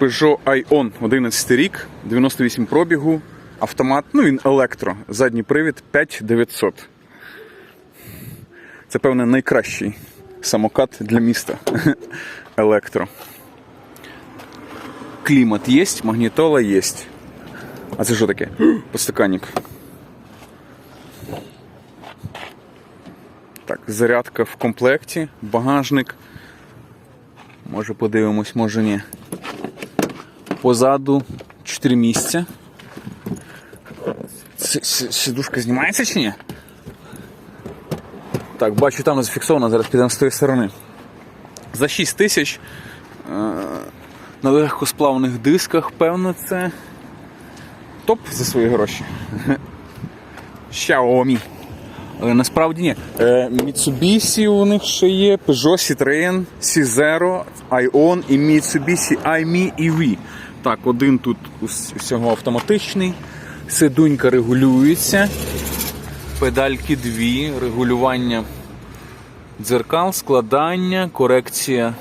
Peugeot Ion 11 рік, 98 пробігу, автомат, ну він електро, задній привід 5900. Це, певне, найкращий самокат для міста. Електро. Клімат є, магнітола є. А це що таке? Подстаканник. Так, зарядка в комплекті, багажник. Може подивимось, може ні. Позаду 4 місця. Сідушка знімається чи ні? Так, бачу, там зафіксовано, зараз підемо з тої сторони. За 6 тисяч е, на легкосплавних дисках, певно, це топ за свої гроші. Xiaomi. Але насправді ні. Е, Mitsubishi у них ще є, Peugeot Citroën, C0, Ion і Mitsubishi iMi EV. Так, один тут ус- усього автоматичний. Сидунька регулюється. Педальки дві, регулювання дзеркал, складання, корекція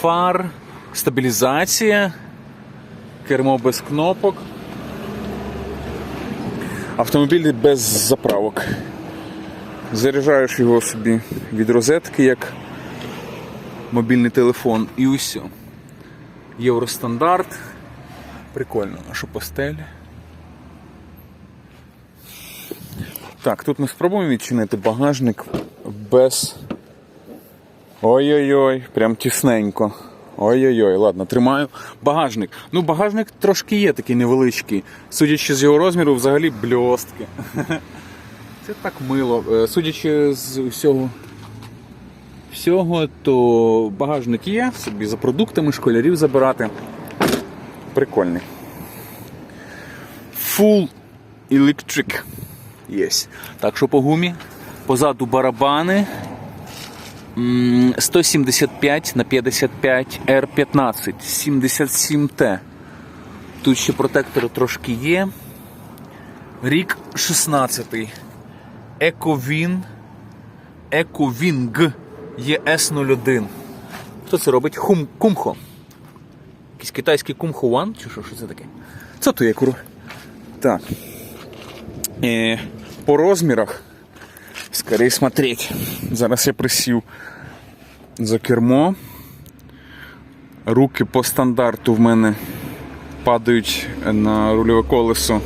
фар, стабілізація, кермо без кнопок. Автомобіль без заправок. Заряджаєш його собі від розетки, як мобільний телефон, і усе. Євростандарт. Прикольно, що постель? Так, тут ми спробуємо відчинити багажник без. Ой-ой-ой, прям тісненько. Ой-ой-ой, ладно, тримаю. Багажник. Ну, багажник трошки є такий невеличкий. Судячи з його розміру, взагалі бльостки. Це так мило. Е, Судячи з усього, всього, то багажник є, собі за продуктами школярів забирати. Прикольний. Full electric. Є. Так що по гумі. Позаду барабани. 175 на 55 R15 77T. Тут ще протектори трошки є. Рік 16. Ековін. Ековінг ЄС01. Хто це робить? Хум, кумхо. Якийсь китайський кумхо One? Чи що, що це таке? Це то є кур. Так. Е, по розмірах. Скорее смотреть. Зараз я присів за кермо. Руки по стандарту в мене падають на рульове колесо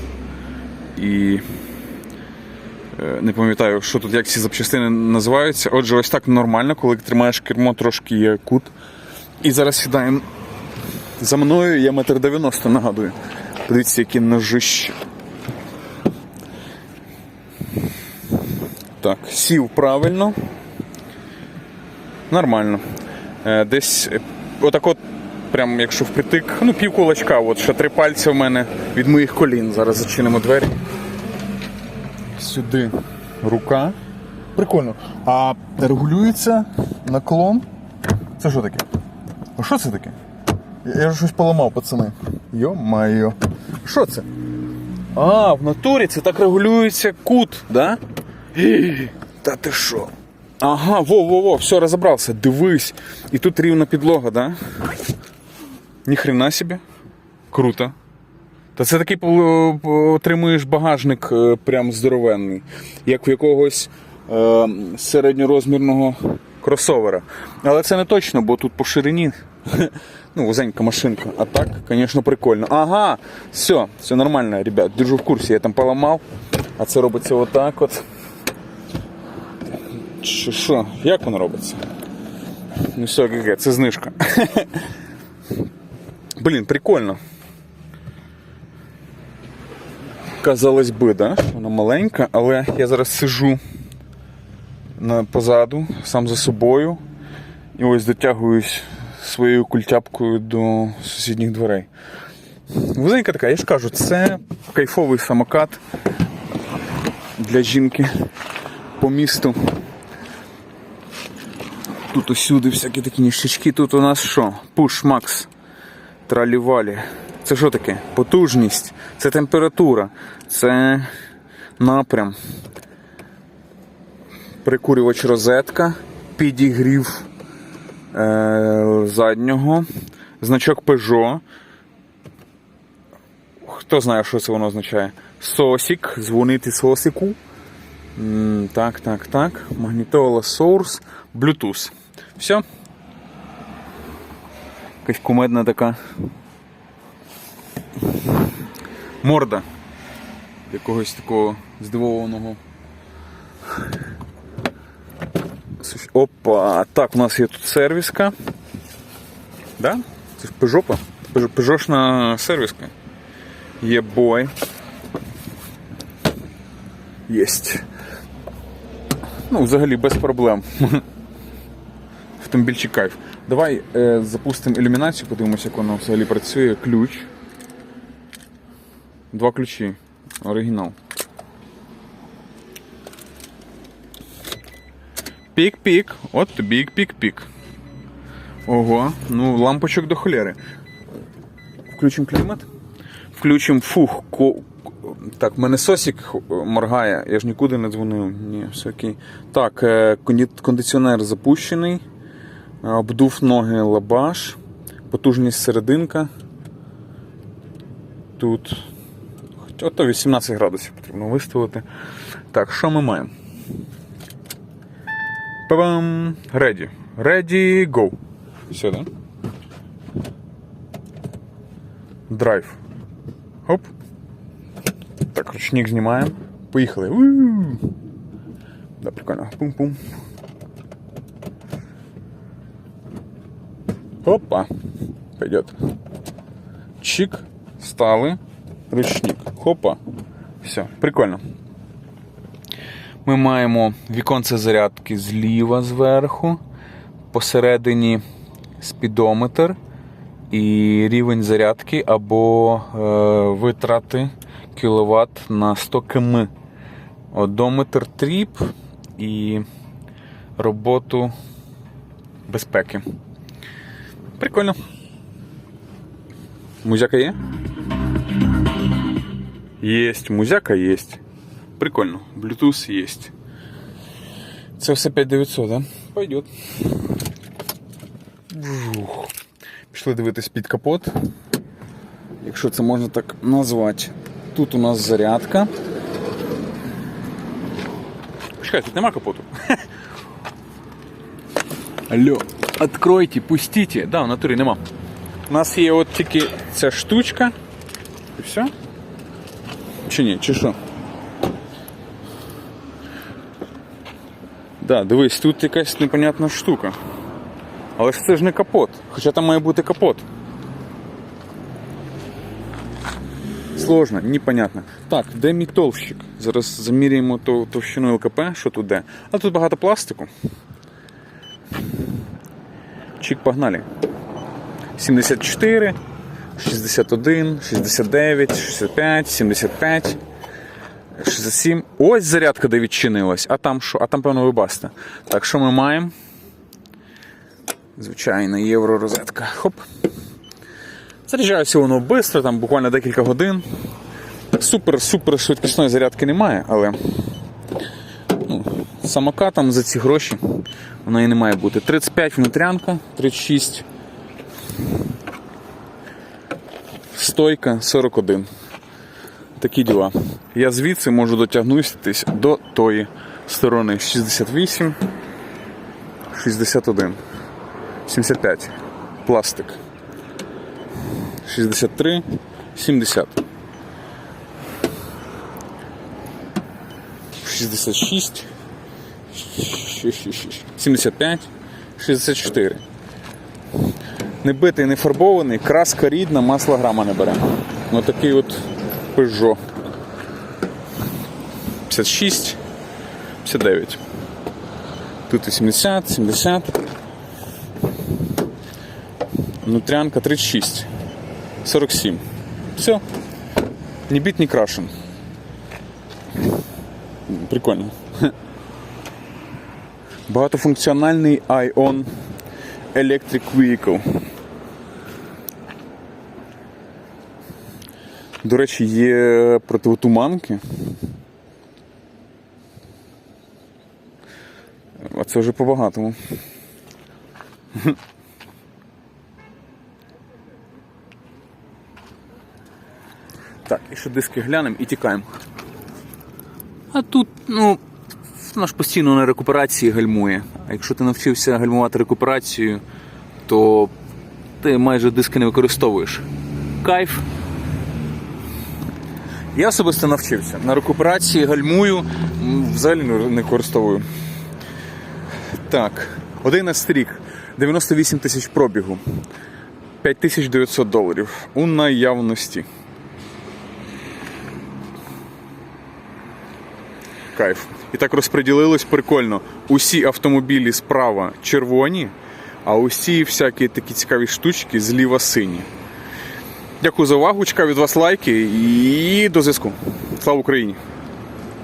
і е, не пам'ятаю, що тут, як ці запчастини називаються. Отже, ось так нормально, коли тримаєш кермо, трошки є кут. І зараз сідаємо за мною, я метр дев'яносто нагадую. Подивіться, які ножища. Так, сів правильно. Нормально. Е, Десь е, отак от, прям якщо впритик, ну пів кулачка, от ще три пальці в мене від моїх колін. Зараз зачинимо двері. Сюди рука. Прикольно. А регулюється наклон. Це що таке? А що це таке? Я, вже щось поламав, пацани. Йо-майо. Що це? А, в натурі це так регулюється кут, да? Та ти що? Ага, во-во-во, все, розібрався. Дивись. І тут рівна підлога, да? Ніхрена собі. Круто. Та це такий отримуєш багажник е, прям здоровенний, як в якогось е, середньорозмірного кросовера. Але це не точно, бо тут по ширині ну, вузенька машинка. А так, звісно, прикольно. Ага, все, все нормально, ребят, держу в курсі, я там поламав, а це робиться отак от. Що, що? Як воно робиться? Ну все, ГГ, це знижка. Блін, прикольно. Казалось би, да? Вона маленька, але я зараз сижу позаду, сам за собою. І ось дотягуюсь своєю культяпкою до сусідніх дверей. Вузенька така, я ж кажу, це кайфовий самокат для жінки по місту. Тут усюди всякі такі ніштячки. Тут у нас що? Push Max. Тралівалі. Це що таке? Потужність, це температура, це напрям. Прикурювач розетка, підігрів заднього, значок Peugeot, Хто знає, що це воно означає? Сосік, дзвонити сосику. Так, так, так. Магнітола Source, Bluetooth. Все. Якась кумедна така. Морда. Якогось такого здивованого. Опа, так, у нас є тут сервіска. Да? Це ж. Peugeot- Peugeotшна сервіска. Є бой. Єсть. Ну, взагалі без проблем. Автомобільчик кайф. Давай е, запустимо ілюмінацію, подивимося, як воно взагалі працює. Ключ. Два ключі. Оригінал. Пік-пік. От тобі пік-пік-пік. Ого, ну лампочок до холєри. Включимо клімат. Включимо фух. Ко... Так, в мене сосік моргає, я ж нікуди не дзвонив. Ні, все окей. Так, е, кондиціонер запущений. Е, Обдув ноги лабаш. Потужність серединка. Тут. Ото 18 градусів потрібно виставити. Так, що ми маємо? Па-бам! Ready. Ready, go. Все, да? Драйв. Хоп. Так, ручник знімаємо. Поїхали. у Да, прикольно. Пум-пум. Опа. Пойдет. Чик. Стали. Ручник. Хопа. Все, прикольно. Ми маємо віконце зарядки зліва зверху. Посередині спідометр і рівень зарядки або е, витрати кіловат на 100 км. Одометр тріп і роботу безпеки. Прикольно. Музяка є? Єсть, музяка єсть. Прикольно. Bluetooth єсть. Це все 5900, да? Пойдет. Вжух. Пішли дивитись під капот. Якщо це можна так назвати. Тут у нас зарядка. Чекай, тут нема капоту. Алло, откройте, пустите. Да, в натурі нема. У нас є от тільки ця штучка. І все? Чи ні, чи що? Да, дивись, тут якась непонятна штука. Але ж це ж не капот. Хоча там має бути капот. Сложно, непонятно. Так, де мій товщик? Зараз заміряємо тов- товщину ЛКП, що тут де. А тут багато пластику. Чик, погнали. 74, 61, 69, 65, 75, 67. Ось зарядка, де відчинилась. А там що? А там, певно, ви бачите. Так, що ми маємо? Звичайна євророзетка. Хоп. Заряджається воно швидко, там буквально декілька годин. Супер-супер швидкісної зарядки немає, але ну, самокатом за ці гроші воно і не має бути. 35 внутрянка, 36. Стойка 41. Такі діла. Я звідси можу дотягнутися до тої сторони 68, 61, 75. Пластик. 63, 70. 66, 75, 64. Не битий, не фарбований, краска рідна, масла грама не бере. Ось такий от Peugeot. 56, 59. Тут 80, 70. Внутрянка 36. 47. Все. Ні біт, ні крашен. Прикольно. Багатофункціональний ION Electric Vehicle. До речі, є противотуманки. А це вже по-багатому. Так, і ще диски глянемо і тікаємо. А тут, ну, ж постійно на рекуперації гальмує. А якщо ти навчився гальмувати рекуперацією, то ти майже диски не використовуєш. Кайф. Я особисто навчився. На рекуперації гальмую, взагалі не використовую. Так, 11 рік, 98 тисяч пробігу, 5900 доларів у наявності. Кайф. І так розподілилось прикольно. Усі автомобілі справа червоні, а усі всякі такі цікаві штучки зліва сині. Дякую за увагу. Чекаю від вас лайки і до зв'язку. Слава Україні!